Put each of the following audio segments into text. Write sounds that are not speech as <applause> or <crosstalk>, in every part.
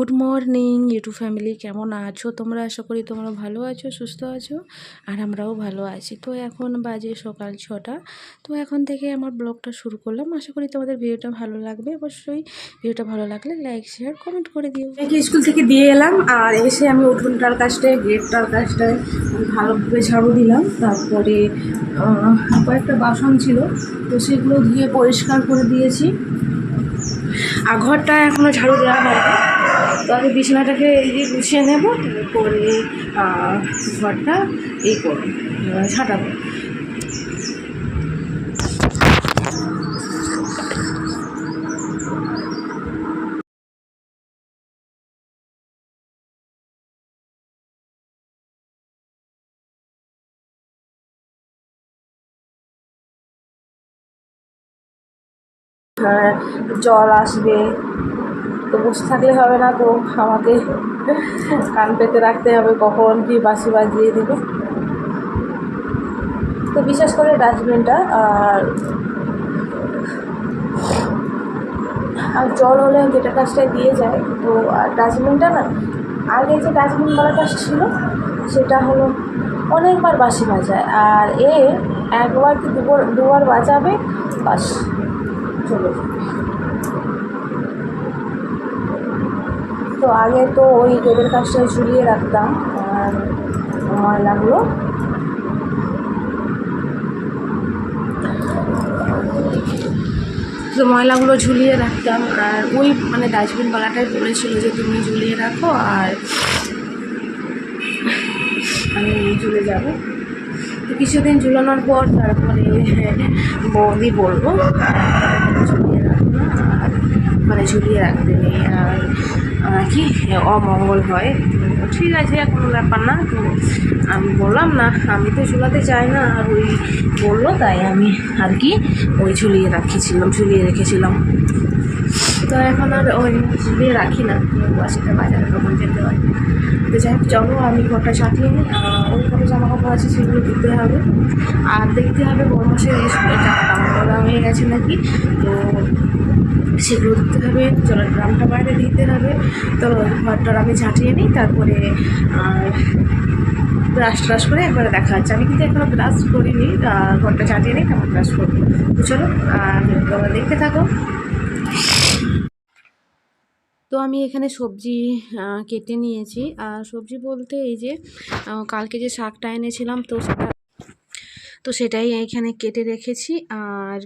Good morning YouTube family কেমন আছো? তোমরা আশা করি তোমরা ভালো আছো, সুস্থ আছো, আর আমরাও ভালো আছি। তো এখন বাজে সকাল ছটা। তো এখন থেকে আমার ব্লগটা শুরু করলাম। আশা করি তোমাদের ভিডিওটা ভালো লাগবে। অবশ্যই ভিডিওটা ভালো লাগলে লাইক শেয়ার কমেন্ট করে দিও। স্কুল থেকে দিয়ে এলাম, আর এসে আমি উঠোনটার কাজটায় গেটটার কাজটায় ভালোভাবে ঝাড়ু দিলাম। তারপরে কয়েকটা বাসন ছিল, তো সেগুলো ধুয়ে পরিষ্কার করে দিয়েছি। আর ঘরটা এখনও ঝাড়ু দেওয়া হয়নি। তো আগে বিছানাটাকে এই যে গুছিয়ে নেব আহ, ঘরটা এই করব আহ, ঝাঁটাবো জল আসবে তো বসে থাকলে হবে না তো আমাকে কান পেতে রাখতে হবে কখন কি বাসি বাজিয়ে দেবে। তো বিশেষ করে ডাস্টবিনটা আর আর জল হলে যেটা কাজটায় দিয়ে যায়। তো আর ডাস্টবিনটা না, আগে যে ডাস্টবিনওয়ালাটা ছিল, সেটা হলো অনেকবার বাসি বাজায় আর এ একবার কি দুবার দুবার বাজাবে? বাস, চলে তো আগে তো ওই গেটের কাজটা ঝুলিয়ে রাখতাম, আর ময়লাগুলো তো ময়লাগুলো ঝুলিয়ে রাখতাম, আর ওই মানে ডাস্টবিনওয়ালাটাই বলেছিল যে তুমি ঝুলিয়ে রাখো, আর আমি ঝুলে যাব। তো কিছুদিন ঝুলানোর পর তারপরে বৌদি বলব ঝুলিয়ে রাখো না মানে ঝুলিয়ে রাখতে নেই, আর আহ, কি অমঙ্গল হয় ঠিক আছে কোনো ব্যাপার না তো আমি বললাম না আমি তো ঝুলাতে চাই না আর ওই বলল তাই আমি আর কি ওই ঝুলিয়ে রাখিছিলাম ঝুলিয়ে রেখেছিলাম। তো এখন আর ওই ঝুলিয়ে রাখি না বাসিটা বাজারে তখন যেতে হয়। তো যাই হোক চলো আমি ঘরটা সাঁটিয়ে নিই ওই ঘরে জামা কাপড় আছে সেগুলো দিতে হবে। আর দেখতে হবে বড় মাসের জামা কাপড় হয়ে গেছে নাকি তো সেগুলো দিতে হবে জলের ড্রামটা বাইরে দিতে হবে। তো ঘরটার আমি ঝাঁটিয়ে নিই, তারপরে ব্রাশ ট্রাশ করে একবারে দেখা যাচ্ছে আমি কিন্তু এখনও ব্রাশ করিনি ঘরটা ঝাঁটিয়ে নিই, তারপর ব্রাশ করব। তো চলো তোমরা দেখতে থাকো। তো আমি এখানে সবজি কেটে নিয়েছি। আর সবজি বলতে এই যে কালকে যে শাকটা এনেছিলাম, তো সেটা তো সেটাই এখানে কেটে রেখেছি। আর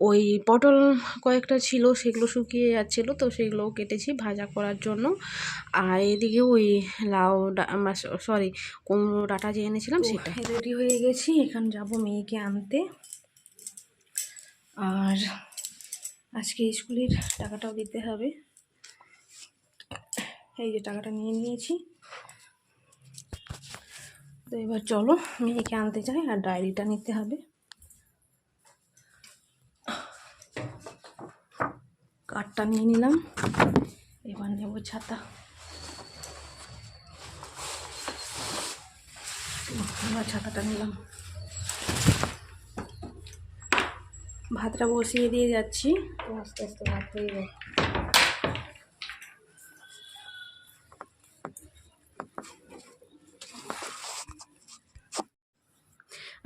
ওই পটল কয়েকটা ছিল সেগুলো শুকিয়ে যাচ্ছিল তো সেগুলোও কেটেছি ভাজা করার জন্য। আর এদিকে ওই লাউ সরি কুমড়ো ডাটা যে এনেছিলাম সেটা। রেডি হয়ে গেছি এখন যাব মেয়েকে আনতে। আর আজকে স্কুলের টাকাটাও দিতে হবে। এই যে টাকাটা নিয়ে নিয়েছি। তো এবার চলো মেয়েকে আনতে চাই আর ডায়েরিটা নিতে হবে। নিয়ে নিলাম এবার নেব ছাতা এবার ছাতাটা নিলাম ভাতটা বসিয়ে দিয়ে যাচ্ছি আস্তে আস্তে ভাত হয়ে যায়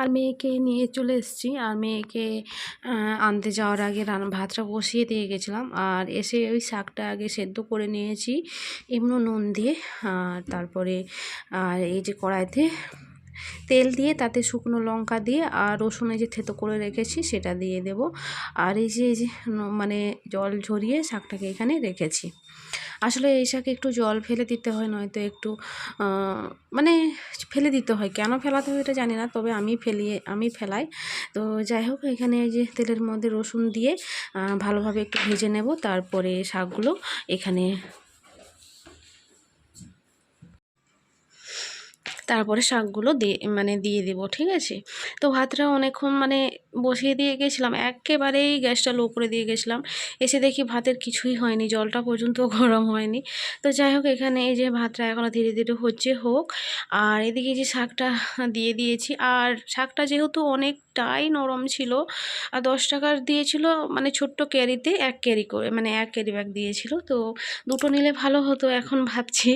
আর মেয়েকে নিয়ে চলে এসেছি। আর মেয়েকে আনতে যাওয়ার আগে রান্না ভাতটা বসিয়ে দিয়ে গেছিলাম। আর এসে ওই শাকটা আগে সেদ্ধ করে নিয়েছি এমনি নুন দিয়ে। আর তারপরে, আর এই যে কড়াইতে তেল দিয়ে, তাতে শুকনো লঙ্কা দিয়ে আর রসুনে যে থেতো করে রেখেছি, সেটা দিয়ে দেব। আর এই যে মানে জল ঝরিয়ে শাকটাকে এখানে রেখেছি। আসলে এই শাকে একটু জল ফেলে দিতে হয়, নয়তো একটু মানে ফেলে দিতে হয়। কেন ফেলাতে হয় এটা জানি না, তবে আমি ফেলিয়ে, আমি ফেলাই। তো যাই হোক, এখানে এই যে তেলের মধ্যে রসুন দিয়ে ভালোভাবে একটু ভেজে নেব, তারপরে শাকগুলো এখানে তারপরে শাকগুলো দিয়ে মানে দিয়ে দেবো, ঠিক আছে? তো ভাতটা অনেকক্ষণ মানে বসিয়ে দিয়ে গেছিলাম। একেবারেই গ্যাসটা লো করে দিয়ে গেছিলাম। এসে দেখি ভাতের কিছুই হয়নি, জলটা পর্যন্ত <laughs> গরম হয়নি। তো যাই হোক, এখানে এই যে ভাতটা এখনও ধীরে ধীরে হচ্ছে হোক, আর এদিকে যে শাকটা দিয়ে দিয়েছি। আর শাকটা যেহেতু অনেকটাই নরম ছিল, আর দশ টাকার দিয়েছিল মানে ছোট্ট ক্যারিতে এক ক্যারি করে মানে এক ক্যারি ব্যাগ দিয়েছিল। তো দুটো নিলে ভালো হতো, এখন ভাবছি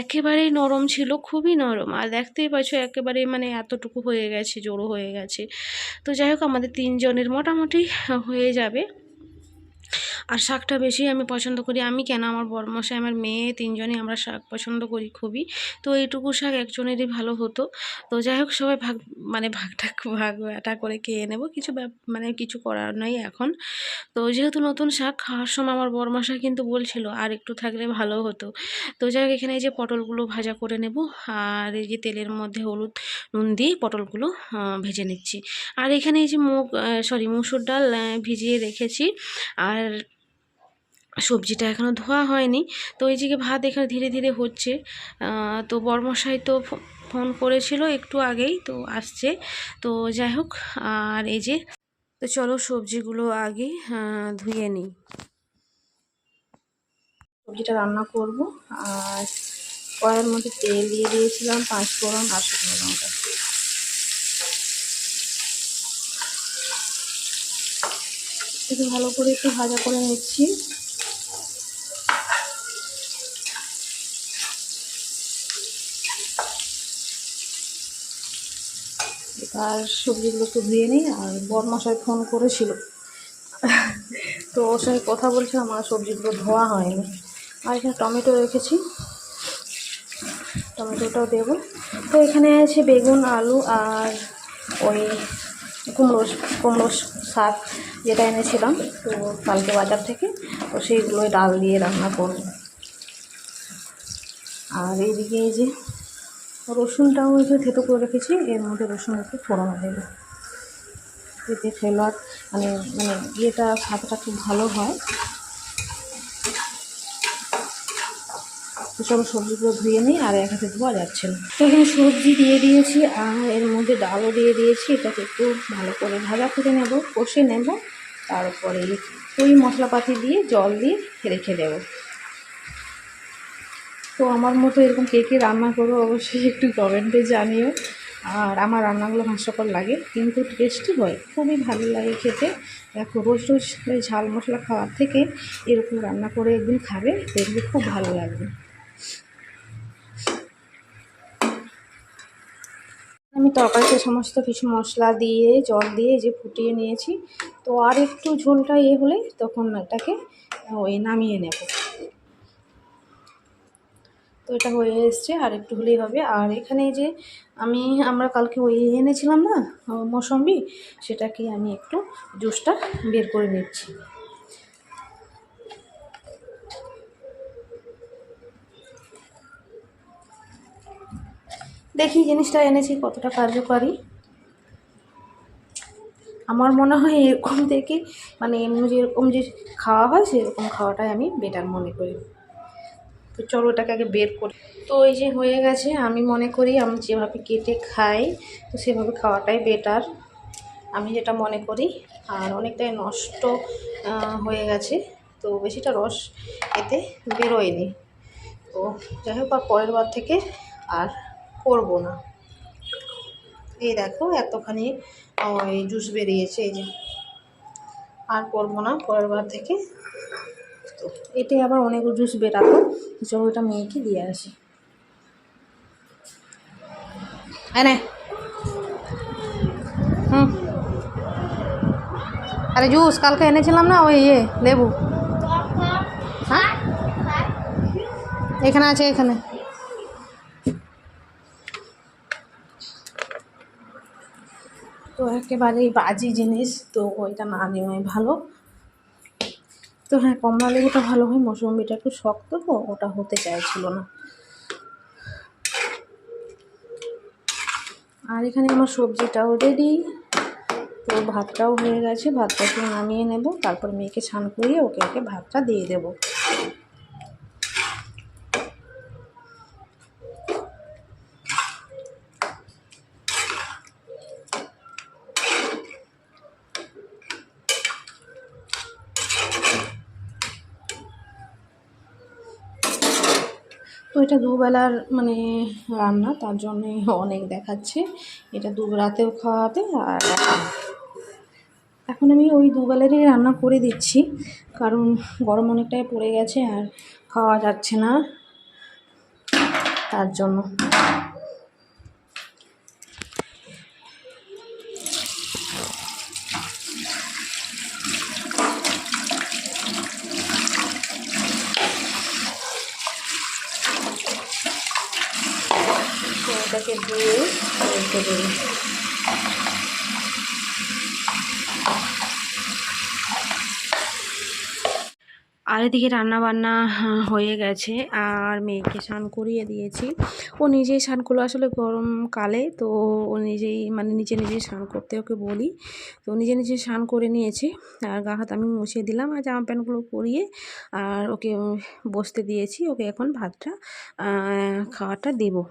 একেবারেই নরম ছিল, খুবই নরম। আর দেখতেই পাচ্ছ একেবারে মানে এতটুকু হয়ে গেছে, জোড়ো হয়ে গেছে। তো যাই হোক আমাদের তিনজনের মোটামুটি হয়ে যাবে। আর শাকটা বেশি আমি পছন্দ করি। আমি কেন? আমার বরমশাই, আমার মেয়ে তিনজনই আমরা শাক পছন্দ করি খুবই। তো এইটুকু শাক একজনেরই ভালো হতো। তো যাই হোক, সবাই ভাগ মানে ভাগটা, ভাগ এটা করে খেয়ে নেব। কিছু মানে কিছু করার নাই এখন। তো যেহেতু নতুন শাক, খাওয়ার সময় আমার বরমশাই কিন্তু বলছিল, আর একটু থাকলে ভালো হতো। তো যাই হোক, এখানে এই যে পটলগুলো ভাজা করে নেব। আর এই যে তেলের মধ্যে হলুদ, নুন দিয়ে পটলগুলো ভেজে নিচ্ছি। আর এখানে এই যে মুগ সরি, মুসুর ডাল ভিজিয়ে রেখেছি। আর সবজিটা এখনও ধোয়া হয়নি। তো এই দিকে ভাত এখানে ধীরে ধীরে হচ্ছে। তো বর্মশাই তো ফোন করেছিল একটু আগেই, তো আসছে। তো যাই হোক, আর এই যে, তো চলো সবজিগুলো আগে ধুয়ে নিই। সবজিটা রান্না করব, আর কড়াইয়ের মধ্যে তেল দিয়ে দিয়েছিলাম, পাঁচ ফোড়ন আর শুকনো লঙ্কা। একটু ভালো করে একটু ভাজা করে নিচ্ছি। আর সবজিগুলো একটু ধুয়ে নিই, আর বরমশাই ফোন করেছিল। তো ওর সঙ্গে কথা বলছে, আমার সবজিগুলো ধোয়া হয়নি। আর এখানে টমেটো রেখেছি। টমেটোটাও দেবো। তো এখানে আছে বেগুন, আলু আর ওই কুমড়ো কুমড়ো শাক যেটা এনেছিলাম। তো কালকে বাজার থেকে, তো সেইগুলোই ডাল দিয়ে রান্না করব। আর এইদিকে এই যে রসুনটাও একটু থেতো করে রেখেছি, এর মধ্যে রসুন একটু ফোড়ন দেবো। এতে ফ্লেভার মানে মানে ইয়েটা স্বাদটা খুব ভালো হয়। সব সবজিগুলো ধুয়ে নিই, আর এক হাতে ধোয়া যাচ্ছে না তো এখানে সবজি দিয়ে দিয়েছি, আর এর মধ্যে ডালও দিয়ে দিয়েছি, এটাকে একটু ভালো করে ভাজা করে নেব, কষে নেব, তারপরে ওই মশলাপাতি দিয়ে জল দিয়ে রেখে দেবো। তো আমার মতো এরকম কে কে রান্না করো অবশ্যই একটু কমেন্টে জানিও। আর আমার রান্নাগুলো হাস্যকর লাগে, কিন্তু টেস্টি হয়, খুবই ভালো লাগে খেতে। দেখো, রোজ রোজ ঝাল মশলা খাওয়ার থেকে এরকম রান্না করে একদিন খাবে, দেখবে খুব ভালো লাগবে। আমি তরকারিতে সমস্ত কিছু মশলা দিয়ে, জল দিয়ে যে ফুটিয়ে নিয়েছি। তো আর একটু ঝোলটা ইয়ে হলে তখন এটাকে, ওই নামিয়ে নেব। তো এটা হয়ে এসছে, আর একটু হলেই হবে। আর এখানে যে আমি, আমরা কালকে ওই এনেছিলাম না মৌসম্বি, সেটাকে আমি একটু জুসটা বের করে নিচ্ছি। দেখি জিনিসটা এনেছি, কতটা কার্যকারী। আমার মনে হয় এরকম থেকে মানে এমনি যেরকম যে খাওয়া হয়, সেরকম খাওয়াটাই আমি বেটার মনে করি। তো চলো ওটাকে আগে বের করি। তো এই যে হয়ে গেছে, আমি মনে করি আমি যেভাবে কেটে খাই, তো সেভাবে খাওয়াটাই বেটার আমি যেটা মনে করি, আর অনেকটাই নষ্ট হয়ে গেছে, তো বেশিটা রস এতে বেরোয়নি। তো যাই হোক, আর পরের বার থেকে আর করব না। এই দেখো, এতখানি, ওই জুস বেরিয়েছে, এই যে। আর করব না, পরের বার থেকে তো এটাই আবার অনেক জুস বেরাতো, চলো ওটা মেয়েকে দিয়ে আসি। এনে হুম। আরে জুস, কালকে এনেছিলাম না ওই ইয়ে লেবু? হ্যাঁ? এখানে আছে, এখানে। তো একেবারেই বাজি জিনিস, তো ওইটা না নেওয়াই ভালো। তো হ্যাঁ কমলা লেবুটা ভালো হয়। মৌসুম্বিটা একটু শক্ত তো, ওটা হতে চাইছিল না। আর এখানে আমার সবজিটাও রেডি তো ভাতটাও হয়ে গেছে ভাতটাকে নামিয়ে নেব। তারপর মেয়েকে স্নান করিয়ে ওকে ওকে ভাতটা দিয়ে দেবো। এটা দুবেলার মানে রান্না, তার জন্যে অনেক দেখাচ্ছে। এটা দু রাতেও আর এখন আমি ওই দুবেলারই রান্না করে দিচ্ছি, কারণ গরম অনেকটাই পড়ে গেছে আর খাওয়া যাচ্ছে না তার জন্য তো এটাকে ধুয়ে রেখে দেবো আর এদিকে রান্না বান্না হয়ে গেছে, আর মেয়েকে স্নান করিয়ে দিয়েছি। ও নিজেই স্নান করল আসলে গরমকালে তো ও নিজেই মানে নিজে নিজে স্নান করতে ওকে বলি। তো নিজে নিজে স্নান করে নিয়েছে, আর গা হাত আমি মুছিয়ে দিলাম, আর জামা প্যান্টগুলো পরিয়ে, আর ওকে বসতে দিয়েছি। ওকে এখন ভাতটা খাওয়াটা দেবো।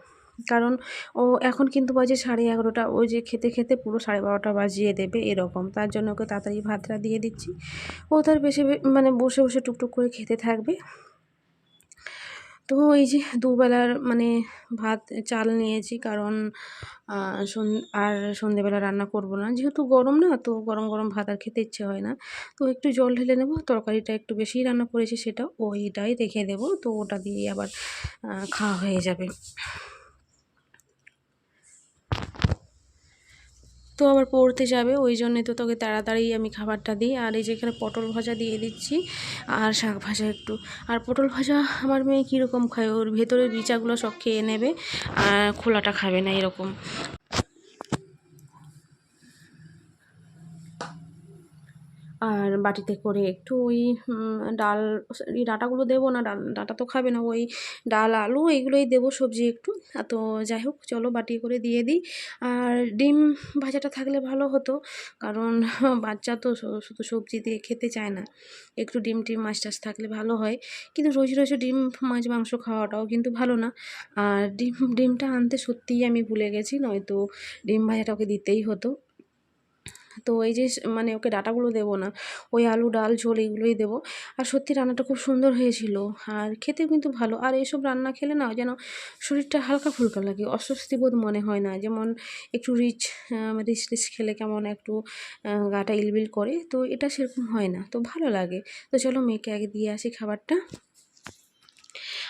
কারণ ও এখন কিন্তু বাজে সাড়ে এগারোটা। ও যে খেতে খেতে পুরো সাড়ে বারোটা বাজিয়ে দেবে এরকম। তার জন্য ওকে তাড়াতাড়ি ভাতটা দিয়ে দিচ্ছি। ও তার বেশি মানে বসে বসে টুকটুক করে খেতে থাকবে। তো এই যে দুবেলার মানে ভাত, চাল নিয়েছি কারণ আর সন্ধেবেলা রান্না করব না। যেহেতু গরম না, তো গরম গরম ভাত আর খেতে ইচ্ছে হয় না। তো একটু জল ঢেলে নেব। তরকারিটা একটু বেশিই রান্না করেছি সেটা ওইটাই রেখে দেবো। তো ওটা দিয়ে আবার খাওয়া হয়ে যাবে। তো আবার পড়তে যাবে, ওই জন্যে তো তোকে তাড়াতাড়ি আমি খাবারটা দিই। আর এই যে এখানে পটল ভাজা দিয়ে দিচ্ছি, আর শাক ভাজা একটু। আর পটল ভাজা আমার মেয়ে কীরকম খায়? ওর ভেতরের বিচাগুলো সব খেয়ে নেবে, আর খোলাটা খাবে না এরকম। আর বাটিতে করে একটু ওই ডাল, এই ডাটাগুলো দেবো না, ডাল, ডাঁটা তো খাবে না, ওই ডাল, আলু এইগুলোই দেবো সবজি একটু। তো যাই হোক, চলো বাটি করে দিয়ে দিই। আর ডিম ভাজাটা থাকলে ভালো হতো, কারণ <laughs> বাচ্চা তো শুধু সবজি দিয়ে খেতে চায় না। একটু ডিম টিম, মাছ টাছ থাকলে ভালো হয়। কিন্তু রোজ রোজ ডিম, মাছ, মাংস খাওয়াটাও কিন্তু ভালো না। আর ডিম, ডিমটা আনতে সত্যিই আমি ভুলে গেছি, নয়তো ডিম ভাজাটা ওকে দিতেই হতো। তো এই যে মানে ওকে ডাটাগুলো দেবো না, ওই আলু, ডাল, ঝোল এইগুলোই দেবো। আর সত্যি রান্নাটা খুব সুন্দর হয়েছিল আর খেতেও কিন্তু ভালো। আর এইসব রান্না খেলে না যেন শরীরটা হালকা ফুলকা লাগে অস্বস্তি বোধ মনে হয় না। যেমন একটু রিচ রিচ রিচ খেলে কেমন একটু গাটা ইলবিল করে, তো এটা সেরকম হয় না। তো ভালো লাগে। তো চলো মেয়েকে আগে দিয়ে আসি খাবারটা।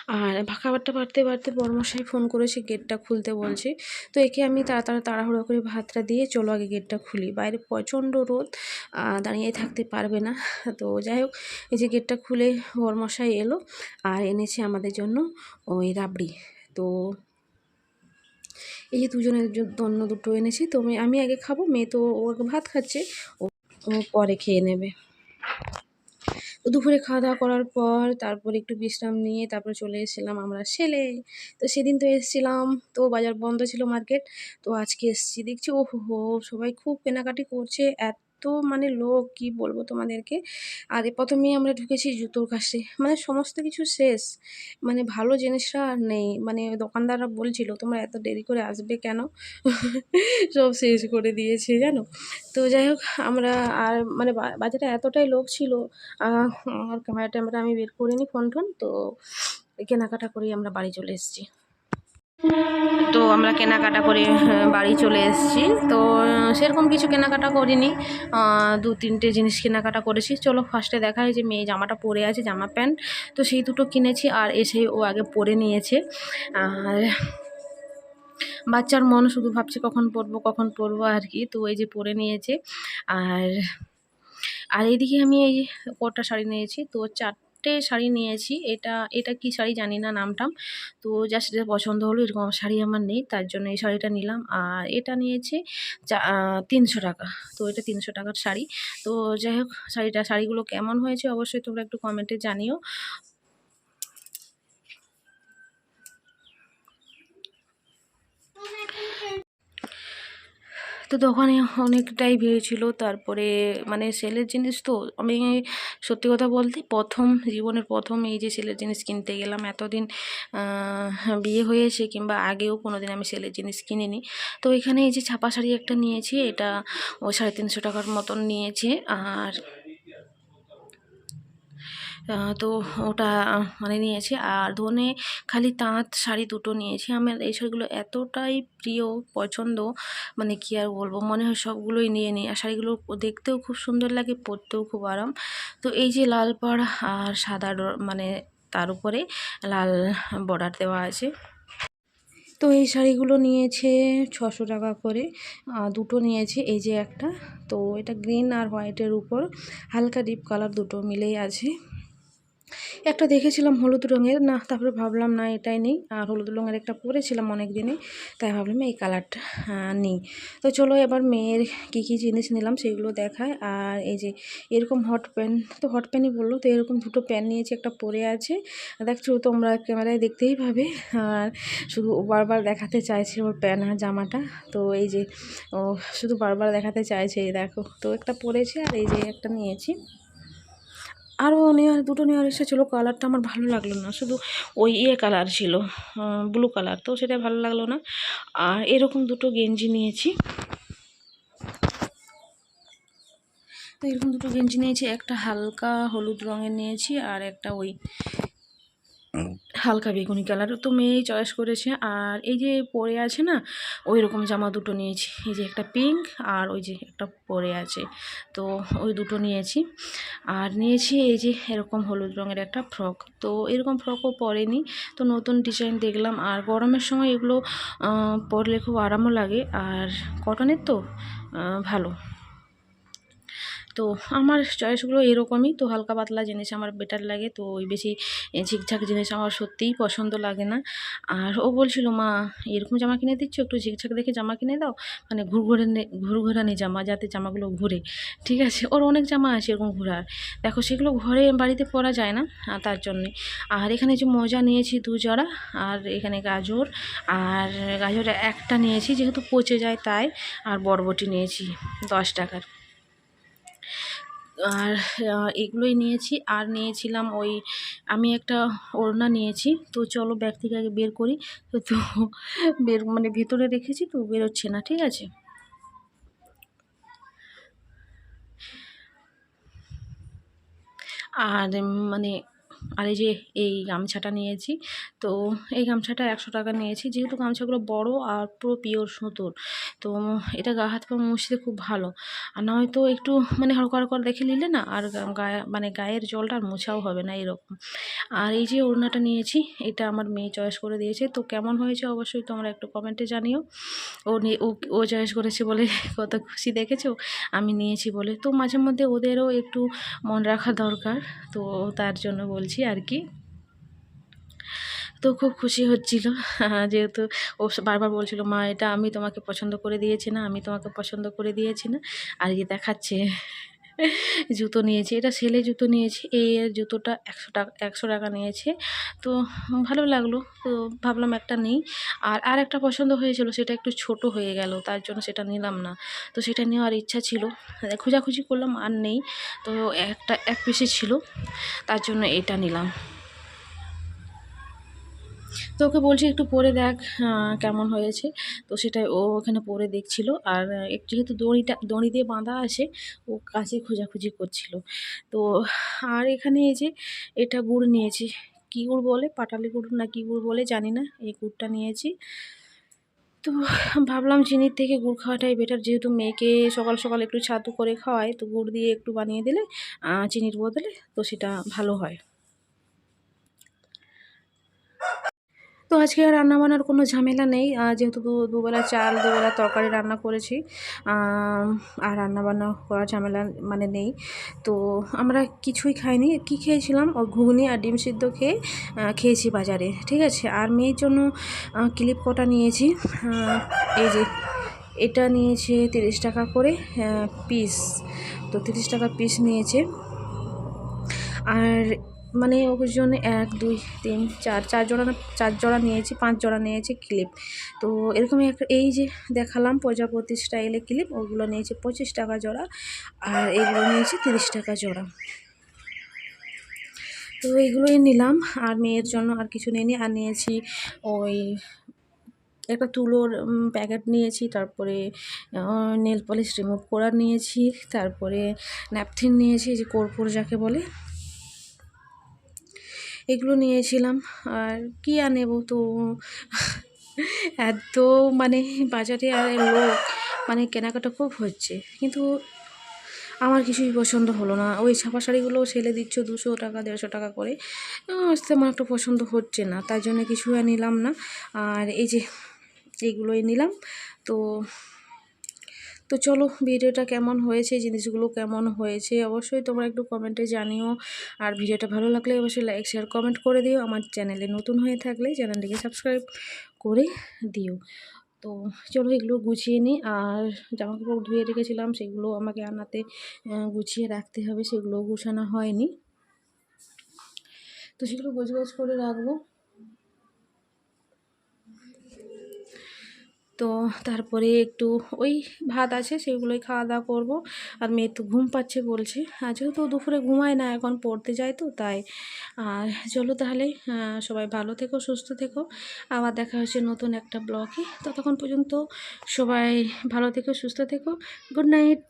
আর খাবারটা বাড়তে বাড়তে বড়মশাই ফোন করেছে গেটটা খুলতে বলছে। তো একে আমি তাড়াতাড়ি, তাড়াহুড়ো করে ভাতটা দিয়ে চলো আগে গেটটা খুলি। বাইরে প্রচণ্ড রোদ দাঁড়িয়ে থাকতে পারবে না। তো যাই হোক, এই যে গেটটা খুলে বড়মশাই এলো আর এনেছে আমাদের জন্য ওই রাবড়ি। তো এই যে দুজনের জন্য দুটো এনেছি, তো আমি- আগে খাব, মেয়ে তো ও ভাত খাচ্ছে ও পরে খেয়ে নেবে। দুপুরে খাওয়া দাওয়া করার পর তারপর একটু বিশ্রাম নিয়ে তারপরে চলে এসেছিলাম আমরা সেলে। তো সেদিন তো এসেছিলাম, তো বাজার বন্ধ ছিল মার্কেট তো আজকে এসেছি। দেখছি ও হো সবাই খুব কেনাকাটি করছে, এত মানে লোক, কি বলব তোমাদেরকে? আর এ প্রথমেই আমরা ঢুকেছি জুতোর কাছে মানে সমস্ত কিছু শেষ। মানে ভালো জিনিসটা আর নেই। মানে দোকানদাররা বলছিল, তোমরা এত দেরি করে আসবে কেন? <laughs> সব শেষ করে দিয়েছে, জানো? তো যাই হোক, আমরা আর মানে বাজারে এতটাই লোক ছিল আর ক্যামেরা ট্যামেরা আমি বের করিনি ফোন টোন তো কেনাকাটা করেই আমরা বাড়ি চলে এসেছি। তো আমরা কেনাকাটা করে বাড়ি চলে এসেছি। তো সেরকম কিছু কেনাকাটা করিনি। দু তিনটে জিনিস কেনাকাটা করেছি। চলো ফার্স্টে দেখা দেখায় যে মেয়ে জামাটা পরে আছে, জামা প্যান্ট। তো সেই দুটো কিনেছি আর এসে ও আগে পরে নিয়েছে। আর বাচ্চার মন শুধু ভাবছে কখন পরবো কখন পরবো আর কি। তো এই যে পরে নিয়েছে। আর আর এইদিকে আমি এই কটা শাড়ি নিয়েছি। তো চারটে শাড়ি নিয়েছি। এটা এটা কি শাড়ি জানি না নামটাম। তো জাস্ট যেটা পছন্দ হলো এরকম শাড়ি আমার নেই, তার জন্য এই শাড়িটা নিলাম। আর এটা নিয়েছে তিনশো টাকা। তো এটা তিনশো টাকার শাড়ি। তো যাই হোক, শাড়িটা, শাড়িগুলো কেমন হয়েছে অবশ্যই তোমরা একটু কমেন্টে জানিও। তো দোকানে অনেকটাই ভিড় ছিল। তারপরে মানে সেলের জিনিস তো আমি সত্যি কথা বলতে প্রথম, জীবনের প্রথম এই যে সেলের জিনিস কিনতে গেলাম, এতদিন বিয়ে হয়েছে কিংবা আগেও কোনো দিন আমি সেলের জিনিস কিনিনি। তো এখানে এই যে ছাপা শাড়ি একটা নিয়েছি, এটা ও সাড়ে তিনশো টাকার মতন নিয়েছে, আর তো ওটা মানে নিয়েছি। আর ধনে খালি তাঁত শাড়ি দুটো নিয়েছি। আমার এই শাড়িগুলো এতটাই প্রিয়, পছন্দ মানে কি আর বলব, মনে হয় সবগুলোই নিয়ে নিই। আর শাড়িগুলো দেখতেও খুব সুন্দর লাগে, পরতেও খুব আরাম। তো এই যে লাল পাড় আর সাদা মানে তার উপরে লাল বর্ডার দেওয়া আছে। তো এই শাড়িগুলো নিয়েছে ছশো টাকা করে। দুটো নিয়েছে, এই যে একটা। তো এটা গ্রিন আর হোয়াইটের উপর, হালকা ডিপ কালার দুটো মিলেই আছে। একটা দেখেছিলাম হলুদ রঙের, না, তারপরে ভাবলাম না এটাই নেই। আর হলুদ রঙের একটা পরেছিলাম অনেক দিনে, তাই ভাবলাম এই কালারটা নিই। তো চলো এবার মেয়ের কী কী জিনিস নিলাম সেগুলো দেখায় আর এই যে এরকম হট প্যান্ট তো হট প্যান্টই বলল, তো এরকম দুটো প্যান্ট নিয়েছি, একটা পরে আছে। দেখছ তোমরা ক্যামেরায় দেখতেই পাবে। আর শুধু বারবার দেখাতে চাইছে ওর প্যান্ট আর জামাটা। তো এই যে ও শুধু বারবার দেখাতে চাইছে দেখো। তো একটা পরেছে আর এই যে একটা নিয়েছি। আরও নেওয়ার, দুটো নেওয়ার ইচ্ছা ছিল কালারটা আমার ভালো লাগল না, শুধু ওই ইয়ে কালার ছিল ব্লু কালার তো সেটা ভালো লাগল না। আর এরকম দুটো গেঞ্জি নিয়েছি। তো এরকম দুটো গেঞ্জি নিয়েছি, একটা হালকা হলুদ রঙের নিয়েছি, আর একটা ওই হালকা বেগুনি কালার। তো মেয়েই চয়েস করেছে। আর এই যে পরে আছে না, ওই রকম জামা দুটো নিয়েছি। এই যে একটা পিঙ্ক আর ওই যে একটা পরে আছে। তো ওই দুটো নিয়েছি। আর নিয়েছি এই যে এরকম হলুদ রঙের একটা ফ্রক। তো এরকম ফ্রকও পরেনি। তো নতুন ডিজাইন দেখলাম। আর গরমের সময় এগুলো পরলে খুব আরামও লাগে। আর কটনের তো ভালো। তো আমার চয়েসগুলো এরকমই। তো হালকা পাতলা জিনিস আমার বেটার লাগে, তো ওই বেশি ঝিকঝাক জিনিস আমার সত্যিই পছন্দ লাগে না। আর ও বলছিল, মা, এরকম জামা কিনে দিচ্ছ? একটু ঝিকঝাক দেখে জামা কিনে দাও। মানে ঘুরঘুরে ঘুরঘুরানি জামা, যাতে জামাগুলো ঘুরে। ঠিক আছে, ওর অনেক জামা আছে এরকম ঘোরার। দেখো, সেগুলো ঘরে বাড়িতে পরা যায় না তার জন্যে। আর এখানে যে মজা নিয়েছি দু জোড়া, আর এখানে গাজর, আর গাজর একটা নিয়েছি, যেহেতু পচে যায় তাই, আর বরবটি নিয়েছি দশ টাকার। আর এগুলোই নিয়েছি। আর নিয়েছিলাম ওই, আমি একটা ওড়না নিয়েছি। তো চলো ব্যাগ থেকে আগে বের করি। তো তো বের মানে ভেতরে রেখেছি তো বেরোচ্ছে না, ঠিক আছে? আর মানে আর এই যে এই গামছাটা নিয়েছি, তো এই গামছাটা একশো টাকা নিয়েছি। যেহেতু গামছাগুলো বড় আর পুরো পিওর সুতোর, তো এটা গা হাত পা মুছতে খুব ভালো। আর নয়তো একটু মানে হালকা হালকা দেখে নিলে না আর গায়ে মানে গায়ের জলটা আর মোছাও হবে না এরকম। আর এই যে ওড়নাটা নিয়েছি, এটা আমার মেয়ে চয়েস করে দিয়েছে। তো কেমন হয়েছে অবশ্যই তোমরা একটু কমেন্টে জানিও। ও ও চয়েস করেছে বলে <laughs> কত খুশি দেখেছ? আমি নিয়েছি বলে। তো মাঝে মধ্যে ওদেরও একটু মন রাখা দরকার, তো তার জন্য বলছি। আর কি। তো খুব খুশি হচ্ছিল। <laughs> যেহেতু ও বারবার বলছিল, মা, এটা আমি তোমাকে পছন্দ করে দিয়েছি না, আমি তোমাকে পছন্দ করে দিয়েছি না। আর ইয়ে দেখাচ্ছে। জুতো নিয়েছি, এটা সেলে জুতো নিয়েছি, এই জুতোটা একশো টাকা একশো টাকা নিয়েছে। তো ভালো লাগল, তো ভাবলাম একটা নেই। আর আর একটা পছন্দ হয়েছিল, সেটা একটু ছোট হয়ে গেল, তার জন্য সেটা নিলাম না। তো সেটা নেওয়ার ইচ্ছা ছিল, খোঁজাখুঁজি করলাম, আর নেই। তো একটা, এক পিসে ছিল, তার জন্য এটা নিলাম। তো ওকে বলছি, একটু পরে দেখ কেমন হয়েছে। তো সেটাই ও ওখানে পরে দেখছিল আর যেহেতু দড়িটা, দড়ি দিয়ে বাঁধা আছে, ও কাছে খোঁজাখুঁজি করছিল। তো আর এখানে এই যে এটা গুড় নিয়েছি। কী গুড় বলে? পাটালি গুড় না কী গুড় বলে জানি না, এই গুড়টা নিয়েছি। তো ভাবলাম চিনির থেকে গুড় খাওয়াটাই বেটার যেহেতু মেয়েকে সকাল সকাল একটু ছাতু করে খাওয়ায়, তো গুড় দিয়ে একটু বানিয়ে দিলে চিনির বদলে তো সেটা ভালো হয়। তো আজকে আর রান্না বান্নার কোনো ঝামেলা নেই। যেহেতু দুবেলা চাল, দুবেলা তরকারি রান্না করেছি আর রান্না বান্না করার ঝামেলা মানে নেই। তো আমরা কিছুই খাইনি, কি খেয়েছিলাম? ও ঘুগনি আর ডিম সিদ্ধ খেয়ে খেয়েছি বাজারে, ঠিক আছে? আর মেয়ের জন্য ক্লিপ কটা নিয়েছি এই যে এটা নিয়েছে তিরিশ টাকা করে পিস তো তিরিশ টাকা পিস নিয়েছে। আর মানে ওর জন্য এক, দুই, তিন, চার চার জোড়া চার জোড়া নিয়েছি, পাঁচ জোড়া নিয়েছি ক্লিপ তো এরকমই একটা এই যে দেখালাম প্রজাপতি স্টাইলে ক্লিপ ওগুলো নিয়েছি পঁচিশ টাকা জোড়া আর এইগুলো নিয়েছি তিরিশ টাকা জোড়া। তো এইগুলোই নিলাম, আর মেয়ের জন্য আর কিছু নিইনি। আর নিয়েছি ওই একটা তুলোর প্যাকেট নিয়েছি, তারপরে নেল পলিশ রিমুভ করার নিয়েছি, তারপরে ন্যাপথিন নিয়েছি যে কর্পূর যাকে বলে। এগুলো নিয়েছিলাম। আর কি আর নেব তো? এত মানে বাজারে আর লোক মানে কেনাকাটা খুব হচ্ছে। কিন্তু আমার কিছুই পছন্দ হলো না। ওই ছাপা শাড়িগুলো সেলে দিচ্ছ দুশো টাকা, দেড়শো টাকা করে। আসতে আমার একটা পছন্দ হচ্ছে না। তাই জন্য কিছু আর নিলাম না। আর এই যে এইগুলোই নিলাম। তো তো চলো ভিডিওটা কেমন হয়েছে, জিনিসগুলো কেমন হয়েছে, অবশ্যই তোমরা একটু কমেন্টে জানিও। আর ভিডিওটা ভালো লাগলে অবশ্যই লাইক শেয়ার কমেন্ট করে দিও। আমার চ্যানেলে নতুন হয়ে থাকলে চ্যানেলটিকে সাবস্ক্রাইব করে দিও। তো চলো এগুলো গুছিয়ে নিই। আর জামা কাপড় ধুয়ে রেখেছিলাম, সেগুলো আমাকে আনাতে গুছিয়ে রাখতে হবে, সেগুলো গুছানো হয়নি। তো সেগুলো গোছ গোছ করে রাখব। তো তারপরে একটু ওই ভাত আছে সেগুলোই খাওয়া দাওয়া করব। আর মেয়ে তো ঘুম পাচ্ছে বলছে। আর যেহেতু দুপুরে ঘুমায় না, এখন পড়তে যায় তো, তাই। আর চলো তাহলে সবাই ভালো থেকো, সুস্থ থেকো। আবার দেখা হচ্ছে নতুন একটা ব্লগে। ততক্ষণ পর্যন্ত সবাই ভালো থেকো, সুস্থ থেকো। Good night.